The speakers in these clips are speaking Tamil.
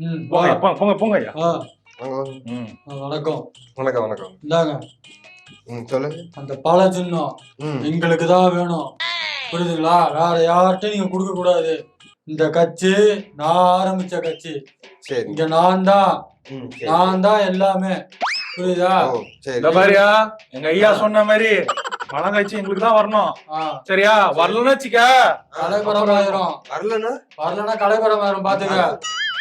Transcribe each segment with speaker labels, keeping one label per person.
Speaker 1: ம்
Speaker 2: போங்க. போங்க போங்க ஐயா.
Speaker 1: வணக்கம்.
Speaker 3: வணக்கம் வணக்கம்.
Speaker 1: இந்தாங்க.
Speaker 3: ம் சொல்லுங்க.
Speaker 1: அந்த பல சின்னம் எங்களுக்கு தான் வேணும். புரியுதுங்களா? வேற யார்கிட்டயும் நீங்க கொடுக்க கூடாது. இந்த கட்சி நான் ஆரம்பிச்ச கட்சி.
Speaker 3: சரி.
Speaker 1: இங்க நான் தான். நான் தான் எல்லாமே. புரியுதா?
Speaker 2: இந்த பாரியா எங்க ஐயா சொன்ன மாதிரி கட்சி எங்களுக்கு தான் வரணும்.
Speaker 1: ஆ,
Speaker 2: சரியா? வரலன்னு வச்சுக்க.
Speaker 1: கலைபுரம் ஆயிரும்
Speaker 3: வரலன்னா?
Speaker 1: வரலன்னா கலைபுரம் ஆயிரும் பாத்துக்க.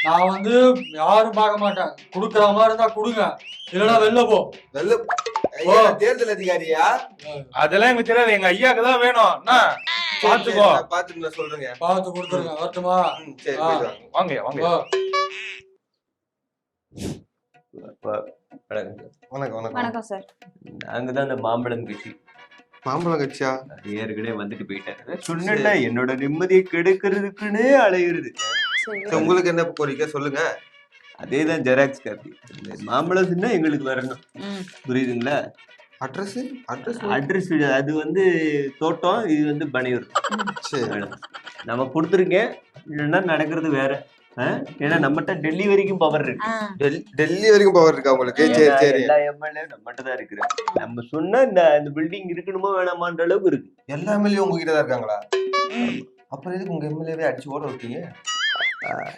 Speaker 1: நான் வந்து யாரும் பார்க்க மாட்டேன். குடுக்கற மாதிரி இருந்தா கொடுங்க. இல்லைன்னா வெளில போ.
Speaker 3: ஐயா, தேர்தல் அதிகாரியா?
Speaker 2: அதெல்லாம் எங்களுக்கு தெரியாது எங்க ஐயாக்கு தான் வேணும். பாத்துக்கோ.
Speaker 3: பாத்துட்டு சொல்றேங்க.
Speaker 1: பார்த்து கொடுத்துருங்க வரட்டுமா?
Speaker 3: சரி வாங்க.
Speaker 2: வாங்க.
Speaker 3: வணக்கம் வணக்கம்
Speaker 4: வணக்கம். சார்.
Speaker 5: நாங்க தான் அந்த மாம்பழம் கட்சி.
Speaker 3: மாம்பழம் கட்சியா?
Speaker 5: அது ஏற்கனவே வந்துட்டு போயிட்டேன். சொன்னேன்ல என்னோட நிம்மதியை கெடுக்கிறதுக்குன்னே அலையுறது.
Speaker 3: உங்களுக்கு என்ன கோரிக்கை? சொல்லுங்க.
Speaker 5: அதே தான் ஜெராக்ஸ் காப்பி மாம்பழம் சொன்னா எங்களுக்கு வரணும்.
Speaker 4: ம்.
Speaker 5: புரியுதுங்களா?
Speaker 3: அட்ரஸ் அட்ரஸ்
Speaker 5: அட்ரஸ் அது வந்து தோட்டம் இது வந்து பனையூர்.
Speaker 3: சரி.
Speaker 5: மேடம் நம்ம கொடுத்துருக்கேன். இல்லைன்னா நடக்கிறது வேற? ஏன்னா நம்மகிட்ட டெல்லி வரைக்கும் பவர் இருக்கு.
Speaker 3: டெல்லி வரைக்கும் பவர் இருக்கா உங்களுக்கு? சரி சரி.
Speaker 5: எல்லா எம்எல்ஏ நம்மகிட்ட தான் இருக்கிறேன் நம்ம சொன்னா இந்த இந்த பில்டிங் இருக்கணுமோ வேணாமான்ற அளவுக்கு இருக்கு.
Speaker 3: எல்லா எம்எல்ஏ உங்ககிட்ட தான் இருக்காங்களா? அப்புறம் எதுக்கு உங்க எம்எல்ஏவே அடிச்சு ஓட வைக்கீங்க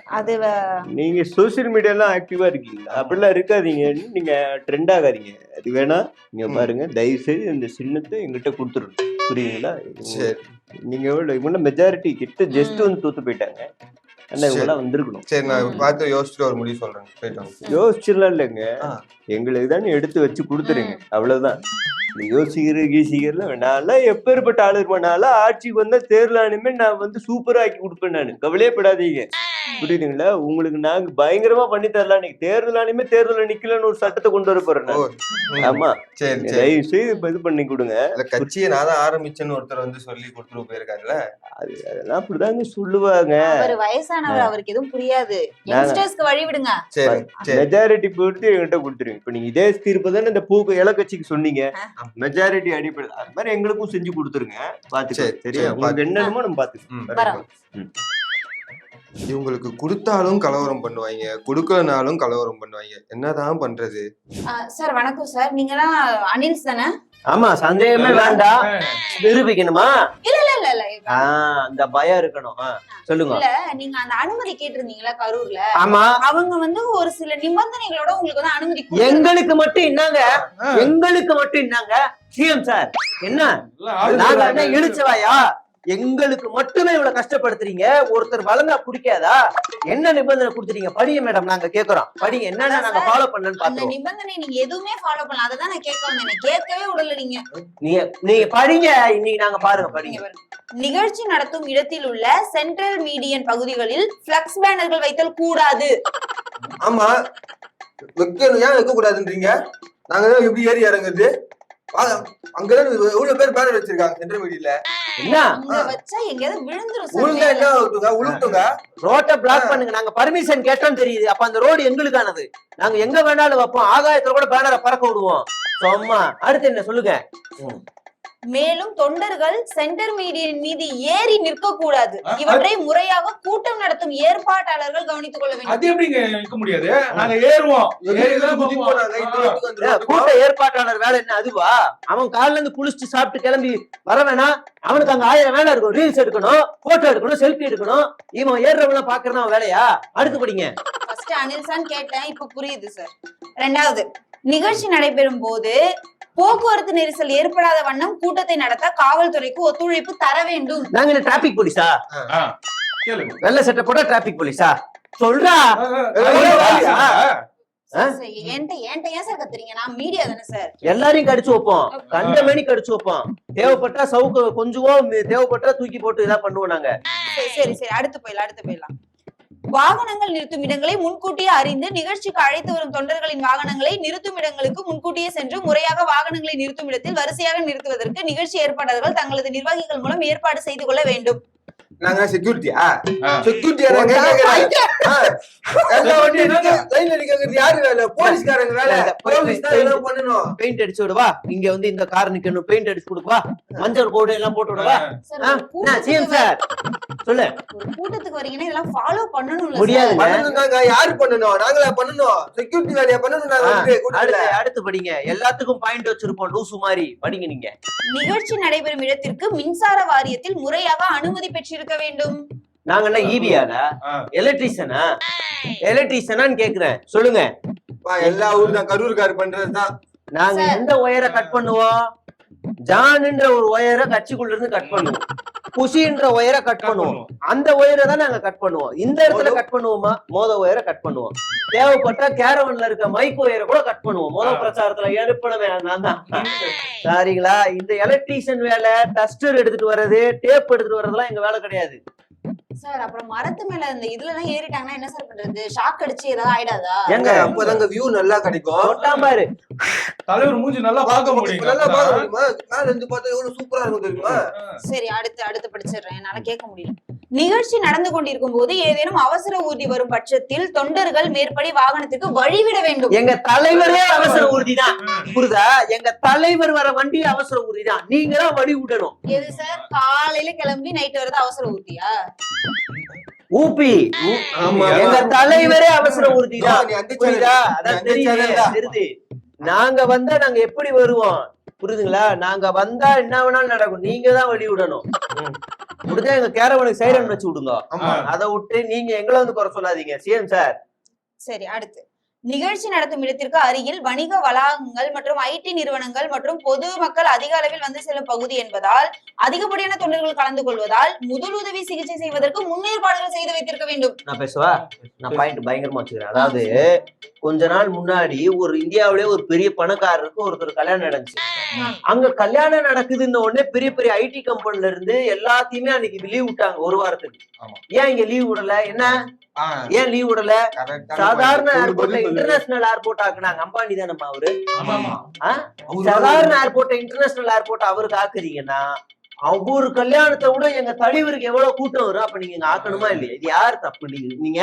Speaker 4: அது
Speaker 5: நீங்க சோசியல் மீடியாலாம் ஆக்டிவா இருக்கீங்களா? அப்படிலாம் இருக்காதீங்க. நீங்க ட்ரெண்ட் ஆகாதீங்க. அது வேணா நீங்க. பாருங்க. தயவு செய்து இந்த சின்னத்தை எங்கிட்ட கொடுத்துருங்க. புரியுதுங்களா?
Speaker 3: சரி.
Speaker 5: நீங்க இவங்க மெஜாரிட்டி கிட்ட ஜஸ்ட். வந்து தூத்து போயிட்டாங்க. ஆனா இவங்க எல்லாம் வந்திருக்கணும்.
Speaker 3: சரி நான். பார்த்து யோசிச்சுட்டு ஒரு முடிவு சொல்றேன். போயிட்டு வாங்க.
Speaker 5: யோசிச்சுலாம் இல்லைங்க. எங்களுக்கு தானே எடுத்து வச்சு கொடுத்துருங்க. அவ்வளவுதான். யோசிக்கிற கீசிக்கிறல நான்லாம் எப்பேற்பட்ட ஆளு இருப்பேன் ஆட்சிக்கு வந்தா தேர்தலானுமே நான் வந்து சூப்பரா ஆக்கி கொடுப்பேன் நான். கவலையப்படாதீங்க புரியுதுங்களா? உங்களுக்கு நாங்க பயங்கரமா பண்ணி தரலாம். நீங்க தேர்தலானுமே தேர்தல நிக்கலன்னு ஒரு சட்டத்தை கொண்டு வர போறேன். ஆமா.
Speaker 3: சரி சரி.
Speaker 5: தயவு செய்து இப்ப இது பண்ணி கொடுங்க.
Speaker 3: கட்சியை நான் தான் ஆரம்பிச்சேன்னு ஒருத்தர் வந்து சொல்லி கொடுத்துட்டு போயிருக்காருல்ல?
Speaker 5: அதெல்லாம் அப்படிதாங்க சொல்லுவாங்க.
Speaker 4: அவர் வயசானவர் அவருக்கு எதுவும் புரியாது. யங்ஸ்டர்ஸ்க்கு வழி விடுங்க
Speaker 3: சரி சரி.
Speaker 5: மெஜாரிட்டி பொறுத்து என்கிட்ட கொடுத்துருங்க. இப்ப நீங்க இதே தீர்ப்பு தானே இந்த பூக்கு இல கட்சிக்கு சொன்னீங்க மெஜாரிட்டி அடிப்படை அது மாதிரி எங்களுக்கும் செஞ்சு கொடுத்துருங்க. பாத்துக்கோ
Speaker 3: சரி,
Speaker 5: சரியா?
Speaker 3: சரி,
Speaker 5: உங்களுக்கு என்னமோ நம்ம பாத்துக்கோ.
Speaker 3: இவங்களுக்கு கொடுத்தாலும் கலவரம் பண்ணுவாங்க கொடுக்கலனாலும் கலவரம் பண்ணுவாங்க என்னதான் பண்றது?
Speaker 4: சார் வணக்கம் சார். நீங்கலாம் அனில்ஸ் தானே?
Speaker 5: ஆமா சந்தேகமே வேண்டாம் நிரூபிக்கணுமா?
Speaker 4: இல்ல இல்ல இல்ல
Speaker 5: ஆஹ் அந்த பயம் இருக்கணும். சொல்லுங்க.
Speaker 4: இல்ல நீங்க அந்த அனுமதி கேட்டிருந்தீங்களா கரூர்ல?
Speaker 5: ஆமா.
Speaker 4: அவங்க வந்து ஒரு சில நிபந்தனைகளோட உங்களுக்கு வந்து அனுமதி.
Speaker 5: எங்களுக்கு மட்டும் என்னங்க எங்களுக்கு மட்டும் என்னங்க சிஎம் சார் என்ன? நாங்க என்ன இழிச்சவாயா? எங்களுக்கு மட்டுமே இவ்வளவு கஷ்டப்படுத்துறீங்க? ஒருத்தர் வளர்ந்தா பிடிக்காதா என்ன நிபந்தனை கொடுத்துறீங்க படிங்க மேடம் நாங்க கேக்குறோம். படிங்க என்னென்ன நாங்க ஃபாலோ பண்ணணும்னு
Speaker 4: அந்த
Speaker 5: பாத்துருவோம்.
Speaker 4: நிபந்தனை நீங்க எதுவுமே ஃபாலோ பண்ணல. அததான் நான் கேட்க வந்தேன். கேட்கவே விடல நீங்க.
Speaker 5: நீங்க நீங்க படிங்க. இன்னைக்கு நாங்க பாருங்க படிங்க.
Speaker 4: பாருங்க. நிகழ்ச்சி நடத்தும் இடத்தில் உள்ள சென்ட்ரல் மீடியன் பகுதிகளில் பிளக்ஸ் பேனர்கள் வைத்தல் கூடாது.
Speaker 3: ஆமா. வைக்கணும். ஏன் வைக்க கூடாதுன்றீங்க நாங்க தான் எப்படி ஏறி இறங்குறது. அங்கதான் எவ்வளவு பேர் பேனர் வச்சிருக்காங்க மீடியில
Speaker 5: என்ன?
Speaker 4: வச்சா எங்கேயாவது விழுந்துரும்.
Speaker 3: என்ன
Speaker 5: ரோட்டை பிளாக் பண்ணுங்க. நாங்க பர்மிஷன் கேட்டோம் தெரியுது. அப்ப அந்த ரோடு எங்களுக்கானது. நாங்க எங்க வேணாலும் வைப்போம். ஆகாயத்துல கூட பேனரை பறக்க விடுவோம். சும்மா. அடுத்து என்ன சொல்லுங்க?
Speaker 4: மேலும் தொண்டர்கள் சென்டர் மீடியன் மீது ஏறி நிற்க கூடாது இவற்றை முறையாக கூட்டம் நடத்தும் ஏற்பாட்டாளர்கள் கவனித்துக் கொள்ள வேண்டும்.
Speaker 2: அது எப்படிங்க இருக்க முடியாது? நாங்க ஏறுவோம்.
Speaker 5: கூட்ட ஏற்பாட்டாளர் வேலை என்ன அதுவா? அவன் காலைல இருந்து குளிச்சுட்டு சாப்பிட்டு கிளம்பி வர வேணாம். அவனுக்கு அங்க ஆயிரம் வேலை இருக்கும். ரீல்ஸ் எடுக்கணும் போட்டோ எடுக்கணும் செல்ஃபி எடுக்கணும். இவன் ஏறுறவன பாக்குறதா அவன் வேலையா? அடுத்து படிங்க.
Speaker 4: ஃபர்ஸ்ட் அனில்சான் கேட்டேன் இப்ப புரியுது சார் ரெண்டாவது நிகழ்ச்சி நடைபெறும் போது போக்குவரத்து நெரிசல் ஏற்படாத வண்ணம் கூட்டத்தை நடத்த காவல்துறைக்கு ஒத்துழைப்பு தர வேண்டும்
Speaker 5: நாங்க என்ன டிராபிக் போலீஸா வெள்ள சட்டை போட்டா டிராபிக் போலீஸா சொல்றா
Speaker 2: ஆ, ஆ,
Speaker 5: ஐயோ,
Speaker 2: ஆ, ஆ.
Speaker 5: ஆ?
Speaker 4: சார், என்கிட்ட என்கிட்ட ஏன் சார் கத்துறீங்க நான் மீடியா தானே சார்
Speaker 5: எல்லாரையும் கடிச்சு வைப்போம் கண்டமேனி கடிச்சு வைப்போம் தேவைப்பட்டா சவுக்கு கொஞ்சுவோம் தேவைப்பட்டா தூக்கி போட்டு இதா பண்ணுவோம் நாங்க
Speaker 4: சரி சரி சரி அடுத்து போயிடலாம் அடுத்து போயிடலாம் வாகனங்கள் நிறுத்தும் இடங்களை முன்கூட்டியே அறிந்து நிகழ்ச்சிக்கு அழைத்து வரும் தொண்டர்களின் வாகனங்களை நிறுத்தும் இடங்களுக்கு முன்கூட்டியே சென்று முறையாக வாகனங்களை நிறுத்தும் இடத்தில் வரிசையாக நிறுத்துவதற்கு நிகழ்ச்சி ஏற்பாட்டாளர்கள் தங்களது நிர்வாகிகள் மூலம் ஏற்பாடு செய்து கொள்ள வேண்டும்.
Speaker 3: நாங்க செக்யூரிட்டியா. செக்யூரிட்டியா பண்ணணும்.
Speaker 5: பெயிண்ட் அடிச்சு விடவா இங்க வந்து இந்த கார் நிக்கணும் பெயிண்ட் அடிச்சு மஞ்சள் கோடு எல்லாம் போட்டு விடவா சிஎம்
Speaker 4: கூட்டத்துக்கு
Speaker 5: சார்? சொல்லு.
Speaker 4: ஒரு கூட்டத்துக்கு வரீங்கன்னா இதெல்லாம் ஃபாலோ பண்ணணும்ல
Speaker 5: முடியாது.
Speaker 4: சார்.
Speaker 3: பண்ணணும் நாங்க யாரு பண்ணணும்? நாங்களா பண்ணணும். செக்யூரிட்டி வேலையா பண்ணணும் நாங்க
Speaker 5: அடுத்து அடுத்து படிங்க. எல்லாத்துக்கும் பாயிண்ட் வச்சிருப்போம் லூசு மாதிரி. படிங்க நீங்க.
Speaker 4: நிகழ்ச்சி நடைபெறும் இடத்திற்கு மின்சார வாரியத்தில் முறையாக அனுமதி பெற்றிருக்க வேண்டும்.
Speaker 5: நாங்க என்ன ஈபியாடா
Speaker 2: ஆ.
Speaker 5: எலக்ட்ரீஷியனா எலக்ட்ரீஷியனான்னு கேக்குறேன். சொல்லுங்க.
Speaker 3: பா, எல்லா ஊர் தான் கரூர்கார் பண்றதுதான்.
Speaker 5: நாங்க. எந்த ஒயரை கட் பண்ணுவோம்? ஜான்ன்ற ஒரு ஒயரை கட்சிக்குள்ள இருந்து கட் பண்ணுவோம். புசின்ற ஒயரை கட் பண்ணுவோம். அந்த ஒயரை தான் நாங்க கட் பண்ணுவோம். இந்த இடத்துல கட் பண்ணுவோமா? மோத ஒயரை கட் பண்ணுவோம். தேவைப்பட்டா கேரவன்ல இருக்க மைக் ஒயரை கூட கட் பண்ணுவோம். மோத பிரச்சாரத்துல எழுப்பினவே நான் தான். சரிங்களா? இந்த எலக்ட்ரீஷியன் வேலை டஸ்டர் எடுத்துட்டு வர்றது டேப் எடுத்துட்டு வர்றதுலாம் எங்க வேலை கிடையாது.
Speaker 4: சார் அப்புறம் மரத்து மேல இந்த இதுல எல்லாம் ஏறிட்டாங்கன்னா என்ன சார் பண்றது? ஷாக் அடிச்சு ஏதாவது ஆயிடாதா?
Speaker 5: எங்க
Speaker 3: அப்பதாங்க வியூ நல்லா கிடைக்கும்.
Speaker 5: பாரு.
Speaker 2: தலைவர் மூஞ்சி நல்லா பார்க்க முடியும்
Speaker 3: நல்லா பார்க்க முடியுமா? மேல இருந்து பார்த்தா எவ்வளவு சூப்பரா இருக்கும் தெரியுமா?
Speaker 4: சரி அடுத்து அடுத்து படிச்சிடுறேன். என்னால கேட்க முடியல. நிகழ்ச்சி நடந்து கொண்டிருக்கும் போது ஏதேனும் அவசர ஊர்தி வரும் பட்சத்தில் தொண்டர்கள் மேற்படி வாகனத்திற்கு வழிவிட வேண்டும்.
Speaker 5: எங்க தலைவரே அவசர ஊர்தி தான் புரியுதா? எங்க தலைவர் வர வண்டி அவசர ஊர்தி தான் நீங்க தான் வழி விடணும்.
Speaker 4: எது சார்? காலையில கிளம்பி நைட் வரது அவசர ஊர்தியா?
Speaker 5: ஊபி.
Speaker 3: ஆமா.
Speaker 5: எங்க தலைவரே அவசர ஊர்தி நாங்க வந்தா நாங்க எப்படி வருவோம்? புரியுதுங்களா? நாங்க வந்தா என்ன வேணாலும் நடக்கும். நீங்க தான் வழி விடணும். முடிஞ்சா எங்க கேரவனுக்கு சைரன் வச்சு விடுங்க.
Speaker 3: ஆமா.
Speaker 5: அதை விட்டு நீங்க எங்களை வந்து குறை சொல்லாதீங்க. CM sir.
Speaker 4: சரி அடுத்து. நிகழ்ச்சி நடத்தும் இடத்திற்கு அருகில் வணிக வளாகங்கள் மற்றும் ஐடி நிறுவனங்கள் மற்றும் பொது மக்கள் அதிக அளவில் வந்து செல்லும் பகுதி என்பதால் அதிகப்படியான தொண்டர்கள் கலந்து கொள்வதால் முதலுதவி சிகிச்சை செய்வதற்கு முன்னேற்பாடுகள் செய்து வைத்திருக்க வேண்டும்.
Speaker 5: நான் பேசுவா? நான் பாயிண்ட் பயங்கரமா வச்சுக்கிறேன். அதாவது கொஞ்ச நாள் முன்னாடி ஒரு இந்தியாவிலே ஒரு பெரிய பணக்காரருக்கு ஒருத்தர் கல்யாணம் நடந்துச்சு. அங்க கல்யாணம் நடக்குதுன்ன உடனே பெரிய பெரிய ஐடி கம்பெனில இருந்து எல்லாத்தையுமே அன்னைக்கு லீவ் விட்டாங்க ஒரு வாரத்துக்கு.
Speaker 3: ஆமா.
Speaker 5: ஏன் இங்க லீவ் விடல? என்ன? ஏன் லீவ் விடல? சாதாரண. ஏர்போர்ட்ல. International airport ஆக்குனாங்க. அம்பானி தானம்மா அவரு? சாதாரண ஏர்போர்ட் இன்டர்நேஷனல் ஏர்போர்ட் அவருக்கு ஆக்குறீங்கன்னா ஒவ்வொரு கல்யாணத்தை விட எங்க தலைவருக்கு எவ்வளவு கூட்டம் வரும்? அப்ப நீங்க ஆக்கணுமா இல்லையா? இது யார் தப்பு? நீங்க நீங்க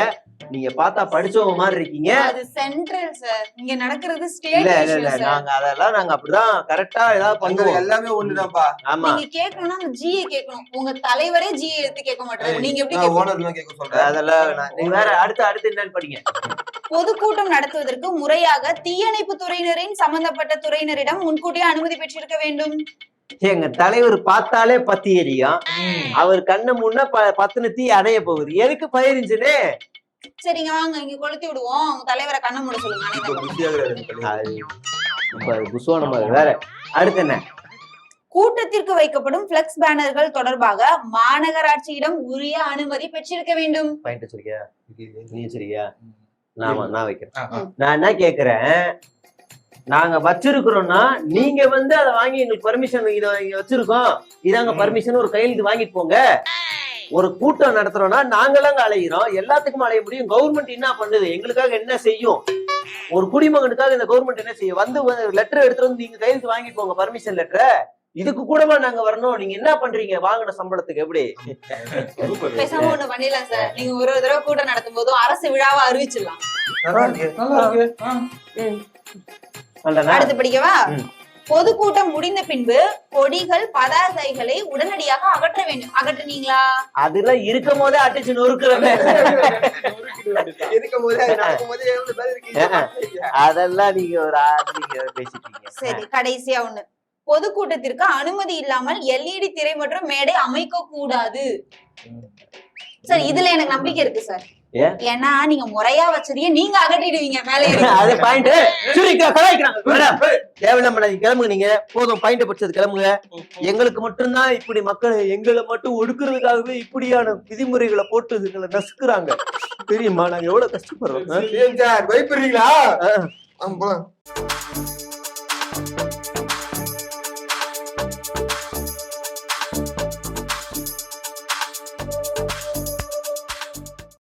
Speaker 5: நீங்க பார்த்தா படிச்சவங்க மாதிரி இருக்கீங்க.
Speaker 4: அது சென்ட்ரல் சார் இங்க நடக்கிறது
Speaker 5: இல்ல
Speaker 4: ஸ்டேட்
Speaker 5: இல்ல இல்ல.
Speaker 4: சார்
Speaker 5: நாங்க அதெல்லாம் நாங்க அப்படிதான் கரெக்டா ஏதாவது பண்ணுவோம்.
Speaker 3: எல்லாமே ஒண்ணுதான்ப்பா.
Speaker 5: ஆமா.
Speaker 4: நீங்க கேட்கணும்னா அந்த ஜிஏ கேட்கணும் உங்க தலைவரே ஜிஏ எடுத்து கேட்க மாட்டாரு. நீங்க எப்படி
Speaker 3: ஓனர் தான் கேட்க சொல்றேன்.
Speaker 5: அதெல்லாம் நான்- நீங்க வேற அடுத்து அடுத்து என்னன்னு படிங்க.
Speaker 4: பொதுக்கூட்டம் நடத்துவதற்கு முறையாக தீயணைப்பு துறையினரின் சம்பந்தப்பட்ட துறையினரிடம் முன்கூட்டியே அனுமதி பெற்றிருக்க வேண்டும்.
Speaker 5: எங்க தலைவர் பார்த்தாலே பத்தி எரியும். அவர் கண்ணு முன்ன பத்துன தீ அணைய போகுது. எதுக்கு இன்ஜினு
Speaker 4: சரிங்க வாங்க இங்க கொளுத்தி விடுவோம். உங்க தலைவரை கண்ண மூட சொல்லுங்க.
Speaker 5: வேற. அடுத்து என்ன?
Speaker 4: கூட்டத்திற்கு வைக்கப்படும் பிளக்ஸ் பேனர்கள் தொடர்பாக மாநகராட்சியிடம் உரிய அனுமதி பெற்றிருக்க வேண்டும்.
Speaker 5: பாயிண்ட் வச்சிருக்கியா? நீ வச்சிருக்கியா? நாம நான் வைக்கிறேன். நான் என்ன கேக்குறேன்? நாங்க வச்சிருக்கிறோம்னா நீங்க வந்து அதை வாங்கி எங்களுக்கு பர்மிஷன் இத வச்சிருக்கோம். இதாங்க பர்மிஷன் ஒரு கையெழுத்து வாங்கிட்டு போங்க. ஒரு கூட்டம் நடத்துறோம்னா நாங்களாங்க அலைகிறோம் எல்லாத்துக்கும் அலைய முடியும். கவர்மெண்ட் என்ன பண்ணுது? எங்களுக்காக என்ன செய்யும்? ஒரு குடிமகனுக்காக இந்த கவர்மெண்ட் என்ன செய்யும்? வந்து லெட்டர் எடுத்துட்டு வந்து நீங்க கையெழுத்து வாங்கிட்டு போங்க பர்மிஷன் லெட்டர் இதுக்கு கூடமா நாங்க வரணும்? நீங்க என்ன பண்றீங்க? வாங்கின சம்பளத்துக்கு எப்படி?
Speaker 4: பேசாம ஒண்ணு பண்ணிடலாம் சார் நீங்க ஒரு தடவை கூட்டம் நடத்தும் போதும் அரசு விழாவா அறிவிச்சிடலாம். அடுத்து படிக்கவா. பொதுக்கூட்டம் முடிந்த பின்பு கொடிகள் பதாகைகளை உடனடியாக அகற்ற வேண்டும். அகற்றுனீங்களா?
Speaker 5: அதெல்லாம் இருக்கும் போதே அடிச்சு நொறுக்குறமே அதெல்லாம் நீங்க ஒரு ஆள் நீங்க பேசிட்டீங்க.
Speaker 4: சரி கடைசியா ஒண்ணு. பொதுக்கூட்டத்திற்கு அனுமதி இல்லாமல் எல்இடி திரை மற்றும் மேடை அமைக்க கூடாது சார் இதுல எனக்கு நம்பிக்கை இருக்கு சார்? ஏன்னா நீங்க முறையா வச்சதையே நீங்க அகற்றிடுவீங்க மேலே.
Speaker 5: அது பாயிண்ட் சுரிக்க கலாய்க்கிறாங்க தேவையில்லாம நீங்க கிளம்புங்க நீங்க. போதும் பாயிண்ட் படிச்சது கிளம்புங்க. எங்களுக்கு மட்டும்தான் இப்படி மக்கள் எங்களை மட்டும் ஒடுக்குறதுக்காகவே இப்படியான விதிமுறைகளை போட்டு எங்களை நசுக்குறாங்க. தெரியுமா? நாங்க எவ்வளவு கஷ்டப்படுறோம்?
Speaker 3: சார் பயப்படுறீங்களா?